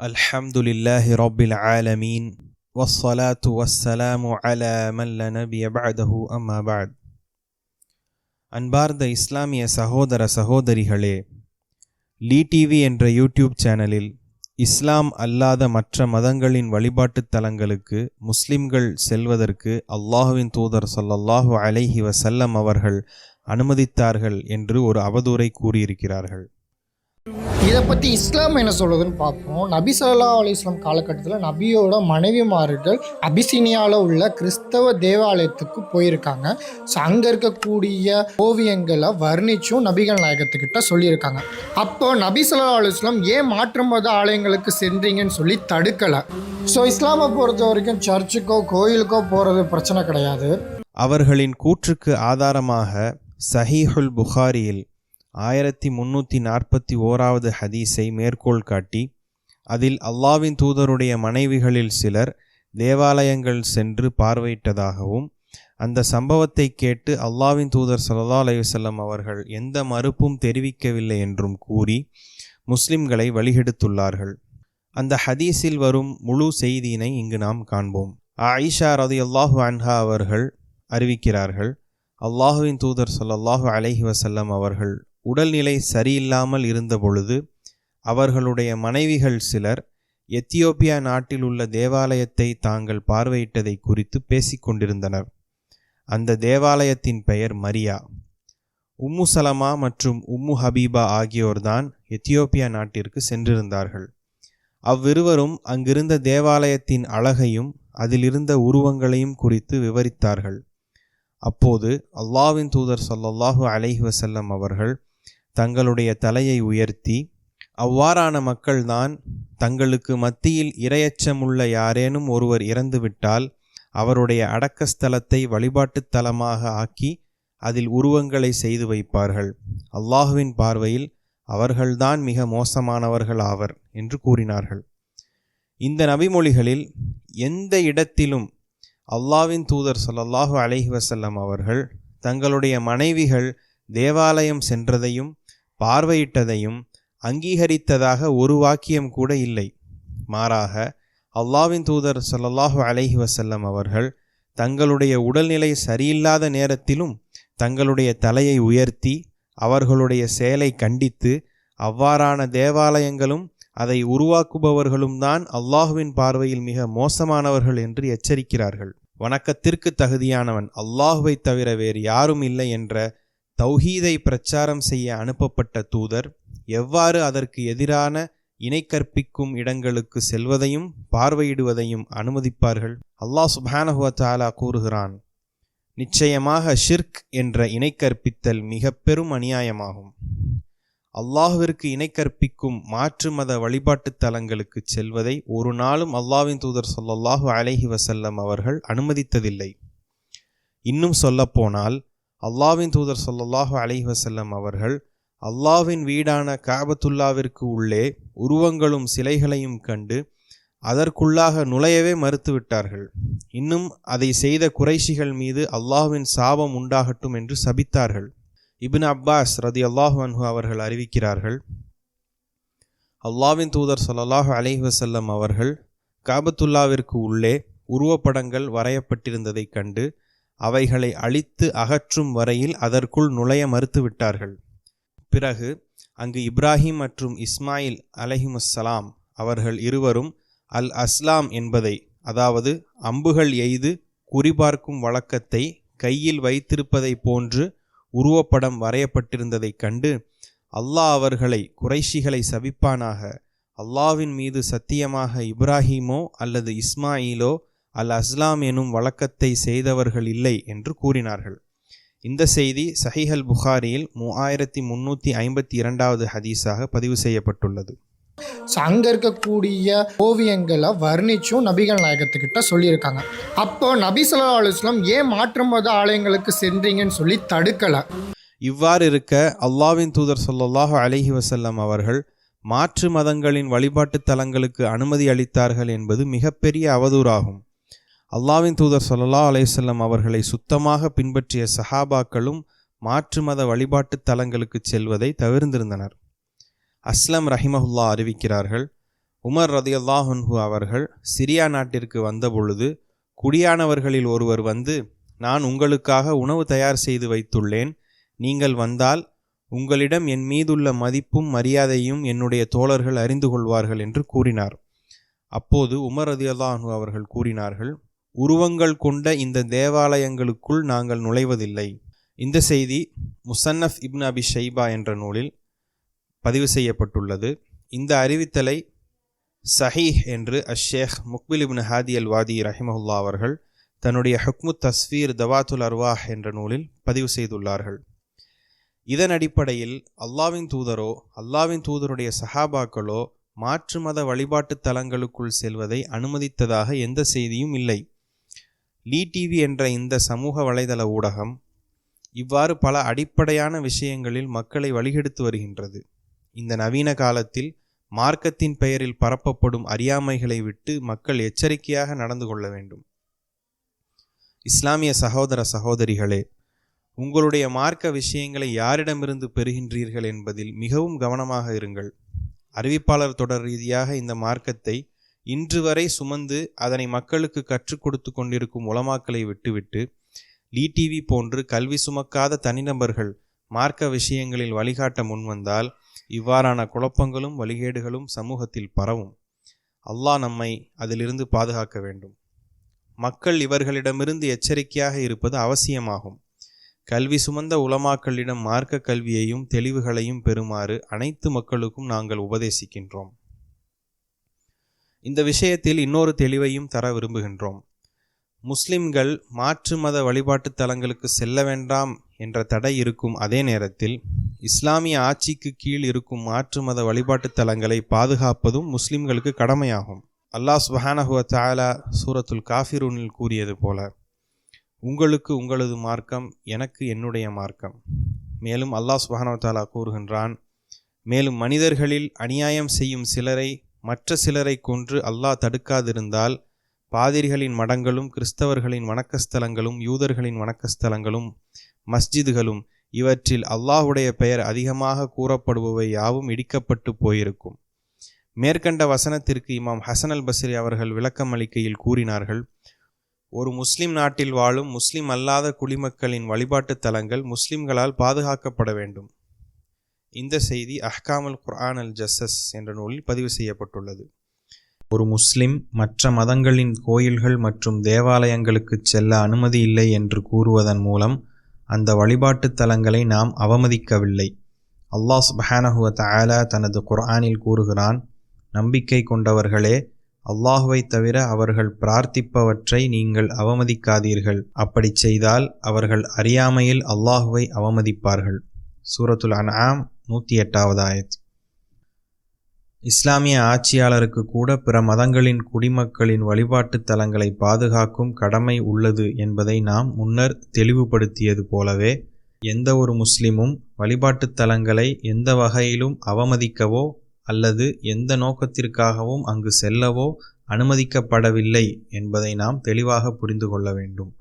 الحمد لله رب العالمين والصلاة والسلام على من لا نبي بعده أما بعد அன்பார்ந்த இஸ்லாமிய சகோதர சகோதரிகளே லீ டிவி என்ற யூடியூப் சேனலில் இஸ்லாம் அல்லாத மற்ற மதங்களின் வழிபாட்டுத் தலங்களுக்கு முஸ்லிம்கள் செல்வதற்கு அல்லாஹுவின் தூதர் ஸல்லல்லாஹு அலைஹி வஸல்லம் அவர்கள் அனுமதித்தார்கள் என்று ஒரு அவதூறை கூறியிருக்கிறார்கள் இதை பற்றி இஸ்லாம் என்ன சொல்லுதுன்னு பார்ப்போம். நபி சல்லா அலி இஸ்லாம் காலகட்டத்தில் நபியோட மனைவிமார்கள் அபிசீனியாவில் உள்ள கிறிஸ்தவ தேவாலயத்துக்கு போயிருக்காங்க. ஸோ அங்கே இருக்கக்கூடிய ஓவியங்களை வர்ணிச்சும் நபிகள் நாயகத்துக்கிட்ட சொல்லியிருக்காங்க. அப்போ நபி சல்லா அலி இஸ்லாம் ஏன் மாற்றம் மத ஆலயங்களுக்கு சென்றீங்கன்னு சொல்லி தடுக்கலை. ஸோ இஸ்லாமை பொறுத்த வரைக்கும் சர்ச்சுக்கோ கோயிலுக்கோ போகிறது பிரச்சனை கிடையாது. அவர்களின் கூற்றுக்கு ஆதாரமாக சஹீஹுல் புகாரியில் ஆயிரத்தி முன்னூற்றி நாற்பத்தி ஓராவது ஹதீஸை மேற்கோள் காட்டி அதில் அல்லாவின் தூதருடைய மனைவிகளில் சிலர் தேவாலயங்கள் சென்று பார்வையிட்டதாகவும் அந்த சம்பவத்தை கேட்டு அல்லாவின் தூதர் சல்லா அலையுசல்லம் அவர்கள் எந்த மறுப்பும் தெரிவிக்கவில்லை என்றும் கூறி முஸ்லிம்களை வழிகெடுத்துள்ளார்கள். அந்த ஹதீஸில் வரும் முழு செய்தியினை இங்கு நாம் காண்போம். ஆயிஷா ரதியல்லாஹு அன்ஹா அவர்கள் அறிவிக்கிறார்கள் அல்லாஹுவின் தூதர் சொல்லல்லாஹு அலஹி வசல்லம் அவர்கள் உடல்நிலை சரியில்லாமல் இருந்தபொழுது அவர்களுடைய மனைவிகள் சிலர் எத்தியோப்பியா நாட்டில் உள்ள தேவாலயத்தை தாங்கள் பார்வையிட்டதை குறித்து பேசிக்கொண்டிருந்தனர் அந்த தேவாலயத்தின் பெயர் மரியா. உம்மு சலமா மற்றும் உம்மு ஹபீபா ஆகியோர்தான் எத்தியோப்பியா நாட்டிற்கு சென்றிருந்தார்கள். அவ்விருவரும் அங்கிருந்த தேவாலயத்தின் அழகையும் அதிலிருந்த உருவங்களையும் குறித்து விவரித்தார்கள். அப்போது அல்லாவின் தூதர் சொல்லல்லாஹு அலைஹி வசல்லம் அவர்கள் தங்களுடைய தலையை உயர்த்தி அவ்வாறான மக்கள்தான் தங்களுக்கு மத்தியில் இரையச்சமுள்ள யாரேனும் ஒருவர் இறந்துவிட்டால் அவருடைய அடக்கஸ்தலத்தை வழிபாட்டுத் தலமாக ஆக்கி அதில் உருவங்களை செய்து வைப்பார்கள். அல்லாஹுவின் பார்வையில் அவர்கள்தான் மிக மோசமானவர்கள் ஆவர் என்று கூறினார்கள். இந்த நபிமொழிகளில் எந்த இடத்திலும் அல்லாவின் தூதர் சொல்லல்லாஹு அலஹி வசல்லம் அவர்கள் தங்களுடைய மனைவிகள் தேவாலயம் சென்றதையும் பார்வையிட்டதையும் அங்கீகரித்ததாக ஒரு வாக்கியம் கூட இல்லை. மாறாக அல்லாவின் தூதர் சல்லாஹூ அலைஹி வசல்லம் அவர்கள் தங்களுடைய உடல்நிலை சரியில்லாத நேரத்திலும் தங்களுடைய தலையை உயர்த்தி அவர்களுடைய செயலை கண்டித்து அவ்வாறான தேவாலயங்களும் அதை உருவாக்குபவர்களும் தான் அல்லாஹுவின் பார்வையில் மிக மோசமானவர்கள் என்று எச்சரிக்கிறார்கள். வணக்கத்திற்கு தகுதியானவன் அல்லாஹுவை தவிர வேறு யாரும் இல்லை என்ற தௌஹீதை பிரச்சாரம் செய்ய அனுப்பப்பட்ட தூதர் எவ்வாறு அதற்கு எதிரான இணை கற்பிக்கும் இடங்களுக்கு செல்வதையும் பார்வையிடுவதையும் அனுமதிப்பார்கள்? அல்லாஹ் சுப்ஹானஹுவ தாலா கூறுகிறான் நிச்சயமாக ஷிர்க் என்ற இணை கற்பித்தல் மிக பெரும் அநியாயமாகும். அல்லாஹுவிற்கு இணை கற்பிக்கும் மாற்று மத வழிபாட்டுத் தலங்களுக்கு செல்வதை ஒரு நாளும் அல்லாவின் தூதர் சொல்லல்லாஹு அலஹி வசல்லம் அவர்கள் அனுமதித்ததில்லை. இன்னும் சொல்லப்போனால் அல்லாவின் தூதர் சொல்லல்லாஹு அலைஹி வசல்லம் அவர்கள் அல்லாவின் வீடான காபத்துல்லாவிற்கு உள்ளே உருவங்களும் சிலைகளையும் கண்டு அதற்குள்ளாக நுழையவே மறுத்துவிட்டார்கள் இன்னும் அதை செய்த குறைஷிகள் மீது அல்லாஹ்வின் சாபம் உண்டாகட்டும் என்று சபித்தார்கள். இபின் அப்பாஸ் ரதி அல்லாஹு அன்ஹு அவர்கள் அறிவிக்கிறார்கள் அல்லாவின் தூதர் சொல்லல்லாஹு அலைஹி வசல்லம் அவர்கள் காபத்துல்லாவிற்கு உள்ளே உருவப்படங்கள் வரையப்பட்டிருந்ததைக் கண்டு அவைகளை அழித்து அகற்றும் வரையில் அதற்குள் நுழைய மறுத்துவிட்டார்கள். பிறகு அங்கு இப்ராஹிம் மற்றும் இஸ்மாயில் அலஹிமுசலாம் அவர்கள் இருவரும் அல் அஸ்லாம் என்பதை அதாவது அம்புகள் எய்து குறிபார்க்கும் வழக்கத்தை கையில் வைத்திருப்பதை போன்று உருவப்படம் வரையப்பட்டிருந்ததைக் கண்டு அல்லாஹ் அவர்களை குறைஷிகளை சபிப்பானாக. அல்லாவின் மீது சத்தியமாக இப்ராஹீமோ அல்லது இஸ்மாயிலோ அல் அஸ்லாம் எனும் வழக்கத்தை செய்தவர்கள் இல்லை என்று கூறினார்கள். இந்த செய்தி சஹிஹல் புகாரியில் மூவாயிரத்தி முன்னூற்றி ஐம்பத்தி இரண்டாவது ஹதீஸாக பதிவு செய்யப்பட்டுள்ளது. ஸோ அங்கே இருக்கக்கூடிய ஓவியங்களை வர்ணிச்சும் நபிகள் நாயகத்துக்கிட்ட சொல்லியிருக்காங்க. அப்போ நபி ஸல்லல்லாஹு அலைஹி வஸல்லம் ஏன் மாற்று மத ஆலயங்களுக்கு சென்றீங்கன்னு சொல்லி தடுக்கலை. இவ்வாறு இருக்க அல்லாவின் தூதர் ஸல்லல்லாஹு அலைஹி வஸல்லம் அவர்கள் மாற்று மதங்களின் வழிபாட்டுத் தலங்களுக்கு அனுமதி அளித்தார்கள் என்பது மிகப்பெரிய அவதூறாகும். அல்லாவின் தூதர் ஸல்லல்லாஹு அலைசல்லம் அவர்களை சுத்தமாக பின்பற்றிய சஹாபாக்களும் மாற்று மத வழிபாட்டுத் தலங்களுக்கு செல்வதை தவிர்ந்திருந்தனர். அஸ்லம் ரஹிமஹுல்லா அறிவிக்கிறார்கள் உமர் ரதியல்லாஹன்ஹு அவர்கள் சிரியா நாட்டிற்கு வந்தபொழுது குடியானவர்களில் ஒருவர் வந்து நான் உங்களுக்காக உணவு தயார் செய்து வைத்துள்ளேன் நீங்கள் வந்தால் உங்களிடம் என் மீதுள்ள மதிப்பும் மரியாதையும் என்னுடைய தோழர்கள் அறிந்து கொள்வார்கள் என்று கூறினார். அப்போது உமர் ரதியல்லாஹு அவர்கள் கூறினார்கள் உருவங்கள் கொண்ட இந்த தேவாலயங்களுக்குள் நாங்கள் நுழைவதில்லை. இந்த செய்தி முசன்னஃப் இப்னு அபி ஷைபா என்ற நூலில் பதிவு செய்யப்பட்டுள்ளது. இந்த அறிவித்தலை சஹீஹ் என்று அஷேக் முக்பில் இப்னு ஹாதி அல் வாதி ரஹிமஹுல்லா அவர்கள் தன்னுடைய ஹக்மு தஸ்வீர் தவாத்துல் அர்வாஹ் என்ற நூலில் பதிவு செய்துள்ளார்கள். இதன் அடிப்படையில் அல்லாவின் தூதரோ அல்லாவின் தூதருடைய சஹாபாக்களோ மாற்று மத வழிபாட்டுத் தலங்களுக்குள் செல்வதை அனுமதித்ததாக எந்த செய்தியும் இல்லை. லீ டிவி என்ற இந்த சமூக வலைதள ஊடகம் இவ்வாறு பல அடிப்படையான விஷயங்களில் மக்களை வழிகெடுத்து வருகின்றது. இந்த நவீன காலத்தில் மார்க்கத்தின் பெயரில் பரப்பப்படும் அறியாமைகளை விட்டு மக்கள் எச்சரிக்கையாக நடந்து கொள்ள வேண்டும். இஸ்லாமிய சகோதர சகோதரிகளே உங்களுடைய மார்க்க விஷயங்களை யாரிடமிருந்து பெறுகின்றீர்கள் என்பதில் மிகவும் கவனமாக இருங்கள். அறிவிப்பாளர் தொடர் ரீதியாக இந்த மார்க்கத்தை இன்று வரை சுமந்து அதனை மக்களுக்கு கற்றுக் கொடுத்து கொண்டிருக்கும் உலமாக்களை விட்டுவிட்டு லீ டிவி போன்று கல்வி சுமக்காத தனிநபர்கள் மார்க்க விஷயங்களில் வழிகாட்ட முன்வந்தால் இவ்வாறான குழப்பங்களும் வழிகேடுகளும் சமூகத்தில் பரவும். அல்லாஹ் நம்மை அதிலிருந்து பாதுகாக்க வேண்டும். மக்கள் இவர்களிடமிருந்து எச்சரிக்கையாக இருப்பது அவசியமாகும். கல்வி சுமந்த உலமாக்களிடம் மார்க்க கல்வியையும் தெளிவுகளையும் பெறுமாறு அனைத்து மக்களுக்கும் நாங்கள் உபதேசிக்கின்றோம். இந்த விஷயத்தில் இன்னொரு தெளிவையும் தர விரும்புகின்றோம். முஸ்லிம்கள் மாற்று மத வழிபாட்டுத் தலங்களுக்கு செல்ல வேண்டாம் என்ற தடை இருக்கும் அதே நேரத்தில் இஸ்லாமிய ஆட்சிக்கு கீழ் இருக்கும் மாற்று மத வழிபாட்டுத் தலங்களை பாதுகாப்பதும் முஸ்லிம்களுக்கு கடமையாகும். அல்லாஹ் சுஹானஹுவ தாலா சூரத்துல் காஃபிரூனில் கூறியது போல உங்களுக்கு உங்களது மார்க்கம் எனக்கு என்னுடைய மார்க்கம். மேலும் அல்லாஹ் சுஹானவ தாலா கூறுகின்றான் மேலும் மனிதர்களில் அநியாயம் செய்யும் சிலரை மற்ற சிலரை கொன்று அல்லாஹ் தடுக்காதிருந்தால் பாதிரிகளின் மடங்களும் கிறிஸ்தவர்களின் வணக்கஸ்தலங்களும் யூதர்களின் வணக்கஸ்தலங்களும் மஸ்ஜிதுகளும் இவற்றில் அல்லாஹுடைய பெயர் அதிகமாக கூறப்படுபவை யாவும் இடிக்கப்பட்டு போயிருக்கும். மேற்கண்ட வசனத்திற்கு இமாம் ஹசன் அல் பஸ்ரி அவர்கள் விளக்கம் அளிக்கையில் கூறினார்கள் ஒரு முஸ்லிம் நாட்டில் வாழும் முஸ்லிம் அல்லாத குடிமக்களின் வழிபாட்டுத் தலங்கள் முஸ்லிம்களால் பாதுகாக்கப்பட வேண்டும். இந்த செய்தி அஹ்காமுல் குர்ஆன் அல் ஜஸ்ஸஸ் என்ற நூலில் பதிவு செய்யப்பட்டுள்ளது. ஒரு முஸ்லிம் மற்ற மதங்களின் கோயில்கள் மற்றும் தேவாலயங்களுக்கு செல்ல அனுமதி இல்லை என்று கூறுவதன் மூலம் அந்த வழிபாட்டுத் தலங்களை நாம் அவமதிக்கவில்லை. அல்லாஹ் சுபஹானஹுவ தஆலா தனது குர்ஆனில் கூறுகிறான் நம்பிக்கை கொண்டவர்களே அல்லாஹுவை தவிர அவர்கள் பிரார்த்திப்பவற்றை நீங்கள் அவமதிக்காதீர்கள். அப்படிச் செய்தால் அவர்கள் அறியாமையில் அல்லாஹுவை அவமதிப்பார்கள். சூரத்துல் அன்ஆம் நூற்றி எட்டாவது ஆயத். இஸ்லாமிய ஆட்சியாளருக்கு கூட பிற மதங்களின் குடிமக்களின் வழிபாட்டுத் தலங்களை பாதுகாக்கும் கடமை உள்ளது என்பதை நாம் முன்னர் தெளிவுபடுத்தியது போலவே எந்த ஒரு முஸ்லிமும் வழிபாட்டுத் தலங்களை எந்த வகையிலும் அவமதிக்கவோ அல்லது எந்த நோக்கத்திற்காகவும் அங்கு செல்லவோ அனுமதிக்கப்படவில்லை என்பதை நாம் தெளிவாக புரிந்து கொள்ள வேண்டும்.